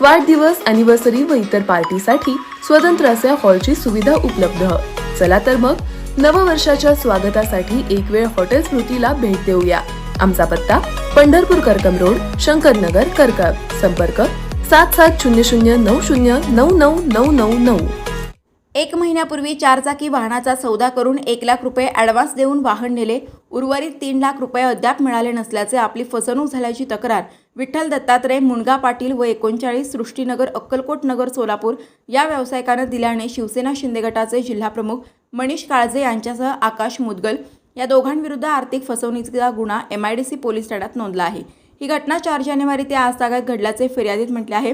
वाढदिवस अॅनिव्हर्सरी व इतर पार्टीसाठी स्वतंत्र असे हॉलची सुविधा उपलब्ध. चला तर मग नववर्षाच्या स्वागतासाठी एक वेळ हॉटेल स्मृतीला भेट देऊया. आमचा पत्ता पंढरपूर करकम रोड शंकरनगर करकम संपर्क सात सात शून्य शून्य नऊ शून्य नऊ नऊ नऊ नऊ नऊ. एक महिन्यापूर्वी चारचाकी वाहनाचा सौदा करून एक लाख रुपये ॲडव्हान्स देऊन वाहन नेले उर्वरित तीन लाख रुपये अद्याप मिळाले नसल्याचे आपली फसवणूक झाल्याची तक्रार विठ्ठल दत्तात्रय मुणगा पाटील व एकोणचाळीस सृष्टीनगर अक्कलकोट नगर सोलापूर या व्यावसायिकानं दिल्याने शिवसेना शिंदे गटाचे जिल्हाप्रमुख मनीष काळजे यांच्यासह आकाश मुदगल या दोघांविरुद्ध आर्थिक फसवणुकीचा गुन्हा M I D C police ठाण्यात नोंदला आहे. ही घटना चार जानेवारी ते आज तागायत घडल्याचे फिर्यादीत म्हटले आहे.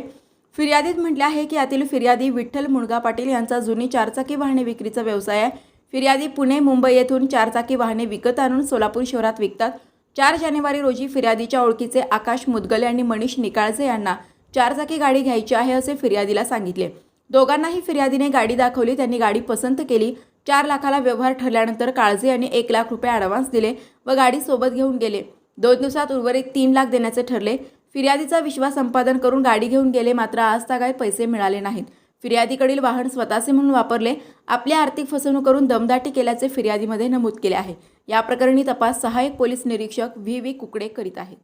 फिर्यादीत म्हटले आहे की यातील फिर्यादी विठ्ठल मुणगा पाटील यांचा जुनी चारचाकी वाहने विक्रीचा व्यवसाय आहे. फिर्यादी पुणे मुंबई येथून चारचाकी वाहने विकत आणून सोलापूर शहरात विकतात. चार जानेवारी रोजी फिर्यादीच्या ओळखीचे आकाश मुदगले आणि मनीष निकाळजे यांना चारचाकी गाडी घ्यायची आहे असे फिर्यादीला सांगितले. दोघांनाही फिर्यादीने गाडी दाखवली त्यांनी गाडी पसंत केली. चार लाखाला व्यवहार ठरल्यानंतर काळजे यांनी एक लाख रुपये ॲडव्हान्स दिले व गाडी सोबत घेऊन गेले. दोन दिवसात उर्वरित तीन लाख देण्याचे ठरले. फिर्यादीचा विश्वास संपादन करून गाडी घेऊन गेले मात्र आज तागाय पैसे मिळाले नाहीत. फिर्यादीकडील वाहन स्वतःचे म्हणून वापरले आपली आर्थिक फसवणूक करून दमदाटी केल्याचे फिर्यादीमध्ये नमूद केले आहे. या प्रकरणी तपास सहाय्यक पोलीस निरीक्षक व्ही व्ही कुकडे करीत आहेत.